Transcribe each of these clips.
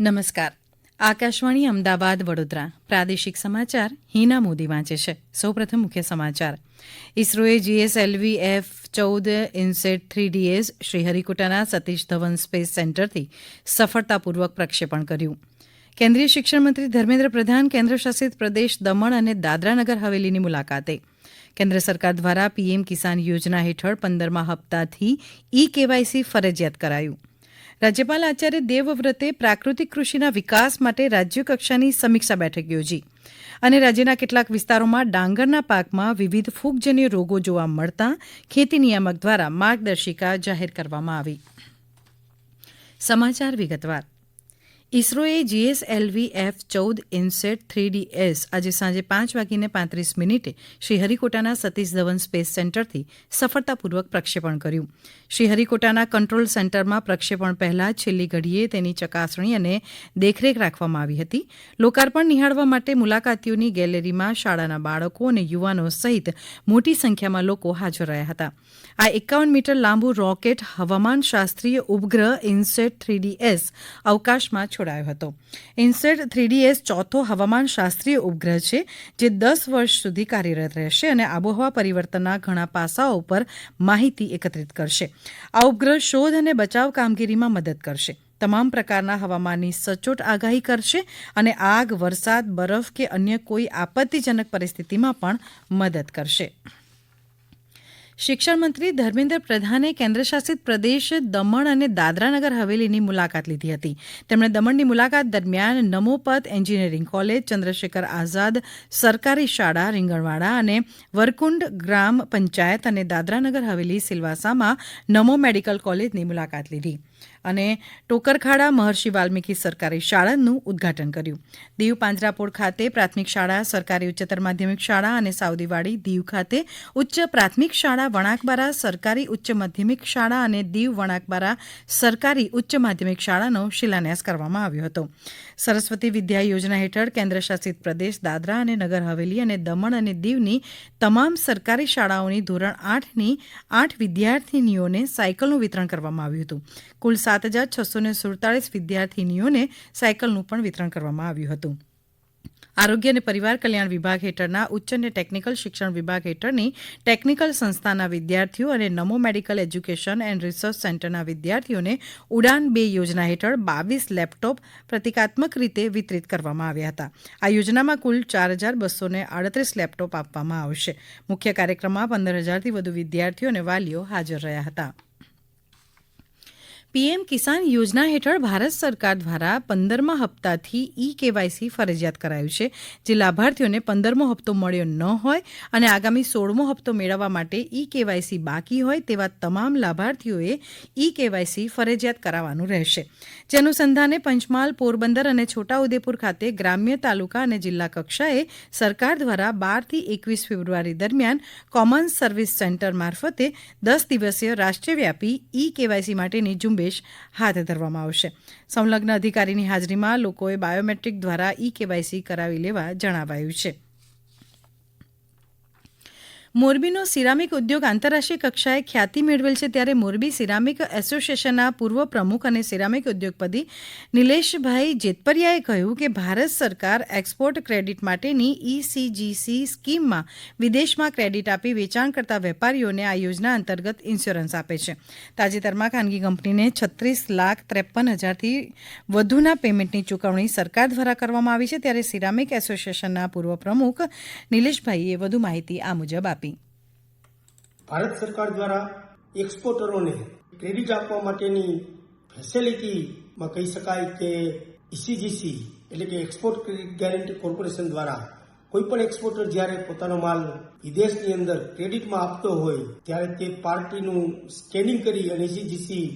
નમસ્કાર. આકાશવાણી અમદાવાદ વડોદરા. પ્રાદેશિક સમાચાર હિના મોદી વાંચે છે. સૌપ્રથમ મુખ્ય સમાચાર. ઇસરોએ જીએસએલવી એફ ચૌદ ઇન્સેટ થ્રી ડીએસ શ્રીહરિકોટાના સતીશ ધવન સ્પેસ સેન્ટરથી સફળતાપૂર્વક પ્રક્ષેપણ કર્યું. કેન્દ્રીય શિક્ષણ મંત્રી ધર્મેન્દ્ર પ્રધાન કેન્દ્રશાસિત પ્રદેશ દમણ અને દાદરાનગર હવેલીની મુલાકાતે. કેન્દ્ર સરકાર દ્વારા પીએમ કિસાન યોજના હેઠળ પંદરમા હપ્તાથી ઈ કેવાયસી ફરજિયાત કરાયું. રાજ્યપાલ આચાર્ય દેવવ્રતે પ્રાકૃતિક કૃષિના વિકાસ માટે રાજ્યકક્ષાની સમીક્ષા બેઠક યોજી. અને રાજ્યના કેટલાક વિસ્તારોમાં ડાંગરના પાકમાં વિવિધ ફૂગજન્ય રોગો જોવા મળતા ખેતી નિયામક દ્વારા માર્ગદર્શિકા જાહેર કરવામાં આવી. સમાચાર વિગતવાર. ઇસરોએ જીએસએલવી એફ ચૌદ ઇન્સેટ થ્રી ડીએસ આજે સાંજે પાંચ વાગીને પાંત્રીસ મિનિટે શ્રીહરિકોટાના સતીશ ધવન સ્પેસ સેન્ટરથી સફળતાપૂર્વક પ્રક્ષેપણ કર્યું. શ્રીહરિકોટાના કંટ્રોલ સેન્ટરમાં પ્રક્ષેપણ પહેલા છેલ્લી ઘડીએ તેની ચકાસણી અને દેખરેખ રાખવામાં આવી હતી. લોકાર્પણ નિહાળવા માટે મુલાકાતીઓની ગેલેરીમાં શાળાના બાળકો અને યુવાનો સહિત મોટી સંખ્યામાં લોકો હાજર રહ્યા હતા. આ એકાવન મીટર લાંબુ રોકેટ હવામાન શાસ્ત્રીય ઉપગ્રહ ઇન્સેટ થ્રી ડીએસ અવકાશમાં છોડાયો હતો. ઇન્સેટ થ્રીડીએસ ચોથો હવામાન શાસ્ત્રીય ઉપગ્રહ છે, જે દસ વર્ષ સુધી કાર્યરત રહેશે અને આબોહવા પરિવર્તનના ઘણા પાસાઓ ઉપર માહિતી એકત્રિત કરશે. આ ઉપગ્રહ શોધ અને બચાવ કામગીરીમાં મદદ કરશે. તમામ પ્રકારના હવામાનની સચોટ આગાહી કરશે અને આગ, વરસાદ, બરફ કે અન્ય કોઈ આપત્તિજનક પરિસ્થિતિમાં પણ મદદ કરશે. શિક્ષણ મંત્રી ધર્મેન્દ્ર પ્રધાને કેન્દ્રશાસિત પ્રદેશ દમણ અને દાદરાનગર હવેલીની મુલાકાત લીધી હતી. તેમણે દમણની મુલાકાત દરમિયાન નમોપત એન્જિનિયરિંગ કોલેજ, ચંદ્રશેખર આઝાદ સરકારી શાળા, રીંગણવાડા અને વરકુંડ ગ્રામ પંચાયત અને દાદરાનગર હવેલી સિલવાસામાં નમો મેડિકલ કોલેજની મુલાકાત લીધી. અને ટોકરખાડા મહર્ષિ વાલ્મીકી સરકારી શાળાનું ઉદ્ઘાટન કર્યું. દીવ પાંજરાપોળ ખાતે પ્રાથમિક શાળા, સરકારી ઉચ્ચતર માધ્યમિક શાળા અને સાઉદીવાડી દીવ ખાતે ઉચ્ચ પ્રાથમિક શાળા, વણાકબારા સરકારી ઉચ્ચ માધ્યમિક શાળા અને દીવ વણાકબારા સરકારી ઉચ્ચ માધ્યમિક શાળાનો શિલાન્યાસ કરવામાં આવ્યો હતો. સરસ્વતી વિદ્યા યોજના હેઠળ કેન્દ્રશાસિત પ્રદેશ દાદરા અને નગર હવેલી અને દમણ અને દીવની તમામ સરકારી શાળાઓની ધોરણ આઠની આઠ વિદ્યાર્થીનીઓને સાયકલનું વિતરણ કરવામાં આવ્યું હતું. કુલ સાત હજાર છસો ને સુડતાલીસ વિદ્યાર્થીનીઓને સાયકલનું પણ વિતરણ કરવામાં આવ્યું હતું. આરોગ્ય અને પરિવાર કલ્યાણ વિભાગ હેઠળના ઉચ્ચ અને ટેકનિકલ શિક્ષણ વિભાગ હેઠળની ટેકનિકલ સંસ્થાના વિદ્યાર્થીઓ અને Namo medical education and research સેન્ટરના વિદ્યાર્થીઓને ઉડાન બે યોજના હેઠળ બાવીસ લેપટોપ પ્રતિકાત્મક રીતે વિતરિત કરવામાં આવ્યા હતા. આ યોજનામાં કુલ ચાર હજાર બસો આડત્રીસ લેપટોપ આપવામાં આવશે. મુખ્ય કાર્યક્રમમાં પંદર હજારથી વધુ વિદ્યાર્થીઓ અને વાલીઓ હાજર રહ્યા હતા. પીએમ કિસાન યોજના હેઠળ ભારત સરકાર દ્વારા પંદરમા હપ્તાથી ઈ કેવાયસી ફરજિયાત કરાયું છે, જે લાભાર્થીઓને પંદરમો હપ્તો મળ્યો ન હોય અને આગામી સોળમો હપ્તો મેળવવા માટે ઈ કેવાયસી બાકી હોય તેવા તમામ લાભાર્થીઓએ ઈ કેવાયસી ફરજિયાત કરાવવાનું રહેશે. જે અનુસંધાને પંચમહાલ, પોરબંદર અને છોટાઉદેપુર ખાતે ગ્રામ્ય તાલુકા અને જિલ્લા કક્ષાએ સરકાર દ્વારા બારથી એકવીસ ફેબ્રુઆરી દરમિયાન કોમન સર્વિસ સેન્ટર મારફતે દસ દિવસીય રાષ્ટ્રવ્યાપી ઈ કેવાયસી માટેની ઝુંબેશ ઝુંબેશ હાથ ધરવામાં આવશે. સંલગ્ન અધિકારીની હાજરીમાં લોકોએ બાયોમેટ્રિક દ્વારા ઈ કેવાયસી કરાવી લેવા જણાવાયું છે. મોરબીનો સિરામિક ઉદ્યોગ આંતરરાષ્ટ્રીય કક્ષાએ ખ્યાતિ મેળવેલ છે ત્યારે મોરબી સિરામિક એસોસિએશનના પૂર્વ પ્રમુખ અને સિરામિક ઉદ્યોગપતિ નિલેશભાઈ જેતપરિયાએ કહ્યું કે ભારત સરકાર એક્સપોર્ટ ક્રેડિટ માટેની ઈસીજીસી સ્કીમમાં વિદેશમાં ક્રેડિટ આપી વેચાણ કરતા વેપારીઓને આ યોજના અંતર્ગત ઇન્સ્યોરન્સ આપે છે. તાજેતરમાં ખાનગી કંપનીને છત્રીસ લાખ ત્રેપન હજારથી વધુના પેમેન્ટની ચૂકવણી સરકાર દ્વારા કરવામાં આવી છે ત્યારે સિરામિક એસોસિએશનના પૂર્વ પ્રમુખ નિલેશભાઈએ વધુ માહિતી આ મુજબ આપી. ભારત સરકાર દ્વારા એક્સપોર્ટરોને ક્રેડિટ આપવા માટેની ફેસિલિટીમાં કહી શકાય કે ઈસીજીસી એટલે કે એક્સપોર્ટ ક્રેડિટ ગેરંટી કોર્પોરેશન દ્વારા કોઈ પણ એક્સપોર્ટર જ્યારે પોતાનો માલ વિદેશની અંદર ક્રેડિટમાં આપતો હોય, ત્યારે તે પાર્ટીનું સ્કેનિંગ કરી અને ઈસીજીસી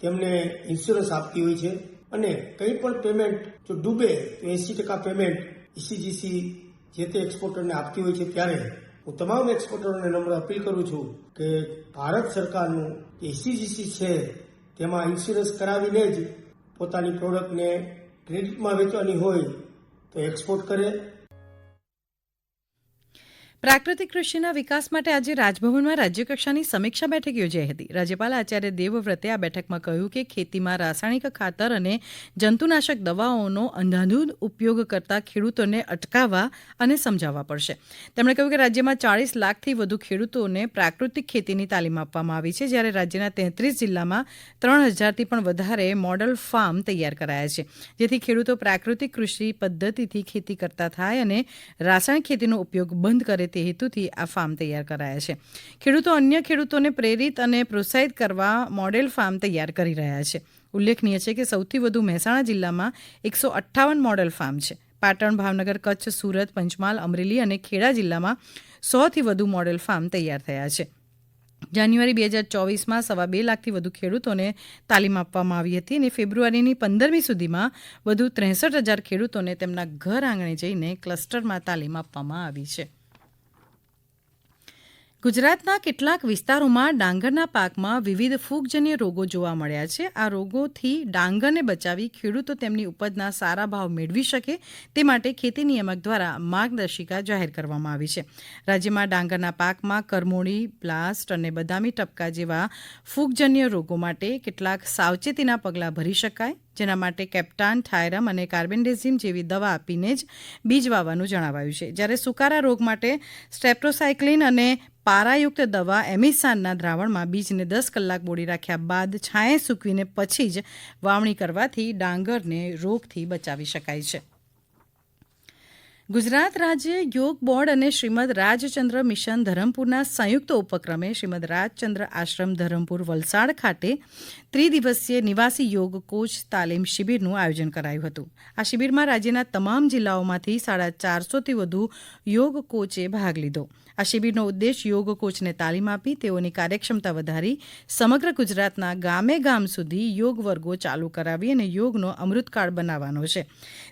તેમને ઇન્સ્યોરન્સ આપતી હોય છે. અને કંઈ પણ પેમેન્ટ જો ડૂબે, તો એસી ટકા પેમેન્ટ ઈસીજીસી જે તે એક્સપોર્ટરને આપતી હોય છે ત્યારે હું તમામ એક્સપોર્ટરોને નમ્ર અપીલ કરું છું કે ભારત સરકારનું એસીજીસી છે, તેમાં ઇન્સ્યોરન્સ કરાવીને જ પોતાની પ્રોડક્ટને ક્રેડિટમાં વેચવાની હોય તો એક્સપોર્ટ કરે. પ્રાકૃતિક કૃષિના વિકાસ માટે આજે રાજભવનમાં રાજ્યકક્ષાની સમીક્ષા બેઠક યોજાઈ હતી. રાજ્યપાલ આચાર્ય દેવવ્રતે આ બેઠકમાં કહ્યું કે ખેતીમાં રાસાયણિક ખાતર અને જંતુનાશક દવાઓનો અંધાધૂંધ ઉપયોગ કરતા ખેડૂતોને અટકાવવા અને સમજાવવા પડશે. તેમણે કહ્યું કે રાજ્યમાં ચાળીસ લાખથી વધુ ખેડૂતોને પ્રાકૃતિક ખેતીની તાલીમ આપવામાં આવી છે, જ્યારે રાજ્યના તેત્રીસ જિલ્લામાં ત્રણ હજારથી પણ વધારે મોડલ ફાર્મ તૈયાર કરાયા છે, જેથી ખેડૂતો પ્રાકૃતિક કૃષિ પદ્ધતિથી ખેતી કરતા થાય અને રાસાયણિક ખેતીનો ઉપયોગ બંધ કરે તે હેતુથી આ ફાર્મ તૈયાર કરાયા છે. ખેડૂતો અન્ય ખેડૂતોને પ્રેરિત અને પ્રોત્સાહિત કરવા મોડેલ ફાર્મ તૈયાર કરી રહ્યા છે. ઉલ્લેખનીય છે કે સૌથી વધુ મહેસાણા જિલ્લામાં એકસો અઠ્ઠાવન મોડેલ ફાર્મ છે. પાટણ, ભાવનગર, કચ્છ, સુરત, પંચમહાલ, અમરેલી અને ખેડા જિલ્લામાં સોથી વધુ મોડેલ ફાર્મ તૈયાર થયા છે. જાન્યુઆરી બે હજાર ચોવીસમાં સવા બે લાખથી વધુ ખેડૂતોને તાલીમ આપવામાં આવી હતી અને ફેબ્રુઆરીની પંદરમી સુધીમાં વધુ ત્રેસઠ હજાર ખેડૂતોને તેમના ઘર આંગણે જઈને ક્લસ્ટરમાં તાલીમ આપવામાં આવી છે. ગુજરાતના કેટલાક વિસ્તારોમાં ડાંગરના પાકમાં વિવિધ ફૂગજન્ય રોગો જોવા મળ્યા છે. આ રોગોથી ડાંગરને બચાવી ખેડૂતો તેમની ઉપજના સારા ભાવ મેળવી શકે તે માટે ખેતી નિયામક દ્વારા માર્ગદર્શિકા જાહેર કરવામાં આવી છે. રાજ્યમાં ડાંગરના પાકમાં કરમોડી બ્લાસ્ટ અને બદામી ટપકા જેવા ફૂગજન્ય રોગો માટે કેટલાક સાવચેતીના પગલાં ભરી શકાય. જેના માટે કેપ્ટાન થાયરમ અને કાર્બેન્ડેઝિમ જેવી દવા આપીને જ બીજ વાવવાનું જણાવાયું છે. જ્યારે સુકારા રોગ માટે સ્ટેપ્ટોસાયક્લિન અને પારાયુક્ત દવા એમિસાનના દ્રાવણમાં બીજને દસ કલાક બોળી રાખ્યા બાદ છાંયે સૂકવીને પછી જ વાવણી કરવાથી ડાંગરને રોગથી બચાવી શકાય છે. ગુજરાત રાજ્ય યોગ બોર્ડ અને શ્રીમદ રાજચંદ્ર મિશન ધરમપુરના સંયુક્ત ઉપક્રમે શ્રીમદ રાજચંદ્ર આશ્રમ ધરમપુર વલસાડ ખાતે ત્રિદિવસીય નિવાસી યોગ કોચ તાલીમ શિબિરનું આયોજન કરાયું હતું. આ શિબિરમાં રાજ્યના તમામ જિલ્લાઓમાંથી સાડા ચારસોથી વધુ યોગ કોચે ભાગ લીધો. આ શિબિરનો ઉદ્દેશ યોગ કોચને તાલીમ આપી તેઓની કાર્યક્ષમતા વધારી સમગ્ર ગુજરાતના ગામે ગામ સુધી યોગ વર્ગો ચાલુ કરાવી અને યોગનો અમૃતકાળ બનાવવાનો છે.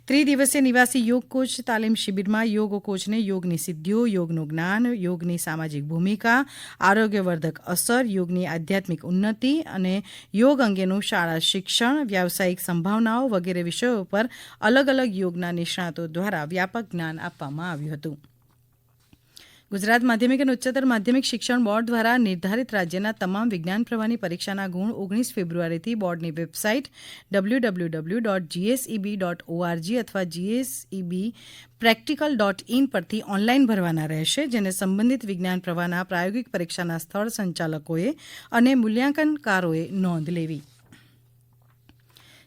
ત્રિદિવસીય નિવાસી યોગ કોચ તાલીમ શિબિરમાં યોગ કોચને યોગની સિદ્ધિઓ, યોગનું જ્ઞાન, યોગની સામાજિક ભૂમિકા, આરોગ્યવર્ધક અસર, યોગની આધ્યાત્મિક ઉન્નતિ અને યોગ અંગેનું શાળા શિક્ષણ, વ્યાવસાયિક સંભાવનાઓ વગેરે વિષયો પર અલગ અલગ યોગના નિષ્ણાતો દ્વારા વ્યાપક જ્ઞાન આપવામાં આવ્યું હતું. ગુજરાત માધ્યમિક અને ઉચ્ચતર માધ્યમિક શિક્ષણ બોર્ડ દ્વારા નિર્ધારિત રાજ્યના તમામ વિજ્ઞાન પ્રવાહની પરીક્ષાના ગુણ ઓગણીસ ફેબ્રુઆરીથી બોર્ડની website W W W dot GSEB dot ORG અથવા જીએસઈબી પ્રેક્ટિકલ ડોટ ઇન પરથી ઓનલાઈન ભરવાના રહેશે, જેને સંબંધિત વિજ્ઞાન પ્રવાહના પ્રાયોગિક પરીક્ષાના સ્થળ સંચાલકોએ અને મૂલ્યાંકનકારોએ નોંધ લેવી.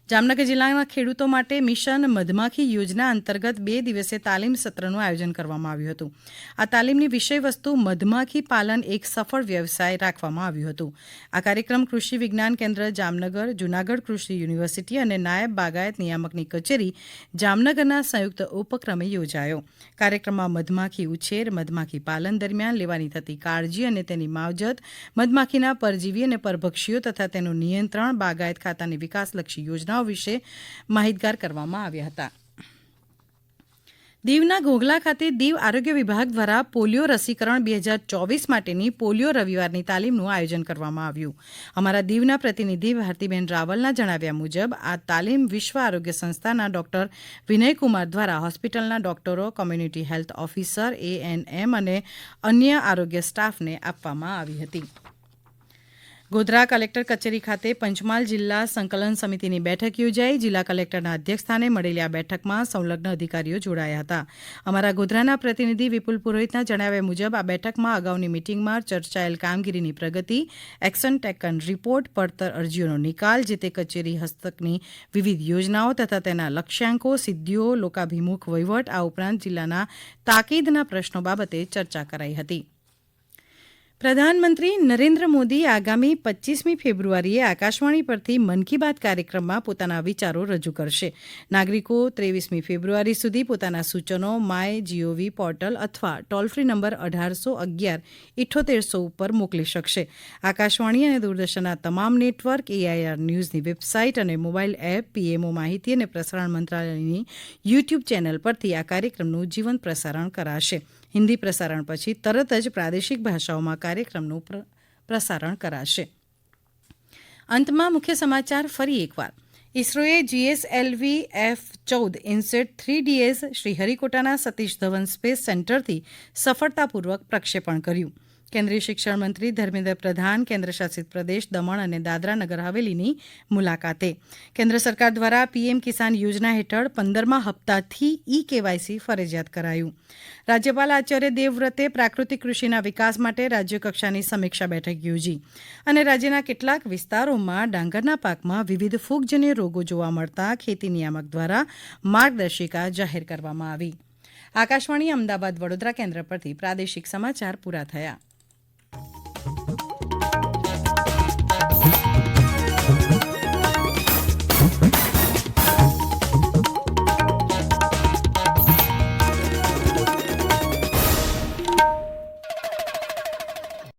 જામનગર જિલ્લાના ખેડૂતો માટે મિશન મધમાખી યોજના અંતર્ગત બે દિવસીય તાલીમ સત્રનું આયોજન કરવામાં આવ્યું હતું. આ તાલીમની વિષયવસ્તુ મધમાખી પાલન એક સફળ વ્યવસાય રાખવામાં આવ્યું હતું. આ કાર્યક્રમ કૃષિ વિજ્ઞાન કેન્દ્ર જામનગર, જૂનાગઢ કૃષિ યુનિવર્સિટી અને નાયબ બાગાયત નિયામકની કચેરી જામનગરના સંયુક્ત ઉપક્રમે યોજાયો. કાર્યક્રમમાં મધમાખી ઉછેર, મધમાખી પાલન દરમિયાન લેવાની થતી કાળજી અને તેની માવજત, મધમાખીના પરજીવી અને પરભક્ષીઓ તથા તેનું નિયંત્રણ બાગાયત ખાતાની વિકાસલક્ષી યોજનાઓ વિશે માહિતગાર કરવામાં આવ્યા હતા. દીવના ઘોઘલા ખાતે દીવ આરોગ્ય વિભાગ દ્વારા પોલિયો રસીકરણ બે હજાર ચોવીસ માટેની પોલિયો રવિવારની તાલીમનું આયોજન કરવામાં આવ્યું. અમારા દીવના પ્રતિનિધિ ભારતીબેન રાવલના જણાવ્યા મુજબ, આ તાલીમ વિશ્વ આરોગ્ય સંસ્થાના ડોક્ટર વિનયકુમાર દ્વારા હોસ્પિટલના ડોક્ટરો, કોમ્યુનિટી હેલ્થ ઓફિસર, એએનએમ અને અન્ય આરોગ્ય સ્ટાફને આપવામાં આવી હતી. ગોધરા કલેક્ટર કચેરી ખાતે પંચમહાલ જિલ્લા સંકલન સમિતિની બેઠક યોજાઈ. જિલ્લા કલેક્ટરના અધ્યક્ષસ્થાને મળેલી આ બેઠકમાં સંલગ્ન અધિકારીઓ જોડાયા હતા. અમારા ગોધરાના પ્રતિનિધિ વિપુલ પુરોહિતના જણાવ્યા મુજબ આ બેઠકમાં અગાઉની મિટિંગમાં ચર્ચાયેલ કામગીરીની પ્રગતિ, એક્શન ટેકન રિપોર્ટ, પડતર અરજીઓનો નિકાલ જે તે કચેરી હસ્તકની વિવિધ યોજનાઓ તથા તેના લક્ષ્યાંકો, સિદ્ધિઓ, લોકાભિમુખ વહીવટ આ ઉપરાંત જિલ્લાના તાકીદના પ્રશ્નો બાબતે ચર્ચા કરાઈ હતી. પ્રધાનમંત્રી નરેન્દ્ર મોદી આગામી પચ્ચીસમી ફેબ્રુઆરીએ આકાશવાણી પરથી મન કી બાત કાર્યક્રમમાં પોતાના વિચારો રજૂ કરશે. નાગરિકો ત્રેવીસમી ફેબ્રુઆરી સુધી પોતાના સૂચનો, માય જીઓવી પોર્ટલ અથવા ટોલ ફ્રી નંબર અઢારસો અગિયાર ઇઠ્ઠોતેરસો ઉપર મોકલી શકશે. આકાશવાણી અને દૂરદર્શનના તમામ નેટવર્ક એઆઈઆર ન્યૂઝની વેબસાઇટ અને મોબાઈલ એપ, પીએમઓ માહિતી અને પ્રસારણ મંત્રાલયની યુટ્યુબ ચેનલ પરથી આ કાર્યક્રમનું જીવંત પ્રસારણ કરાશે. હિન્દી પ્રસારણ પછી તરત જ પ્રાદેશિક ભાષાઓમાં કાર્યક્રમનું પ્રસારણ કરાશે. અંતમાં મુખ્ય સમાચાર ફરી એકવાર. ઇસરોએ જીએસએલવી એફ ચૌદ ઇન્સેટ થ્રી ડીએસ શ્રીહરિકોટાના સતીશ ધવન સ્પેસ સેન્ટરથી સફળતાપૂર્વક પ્રક્ષેપણ કર્યું. કેન્દ્રીય શિક્ષણ મંત્રી ધર્મેન્દ્ર પ્રધાન, કેન્દ્રશાસિત પ્રદેશ દમણ અને દાદરા નગર હવેલીની મુલાકાતે. કેન્દ્ર સરકાર દ્વારા પીએમ કિસાન યોજના હેઠળ પંદરમા હપ્તાથી ઈ કેવાયસી ફરજિયાત કરાયું. રાજ્યપાલ આચાર્ય દેવવ્રતે પ્રાકૃતિક કૃષિના વિકાસ માટે રાજ્યકક્ષાની સમીક્ષા બેઠક યોજી અને રાજ્યના કેટલાક વિસ્તારોમાં ડાંગરના પાકમાં વિવિધ ફૂગજન્ય રોગો જોવા મળતા ખેતી નિયામક દ્વારા માર્ગદર્શિકા જાહેર કરવામાં આવી. આકાશવાણી અમદાવાદ વડોદરા કેન્દ્ર પરથી પ્રાદેશિક સમાચાર પૂરા થયા.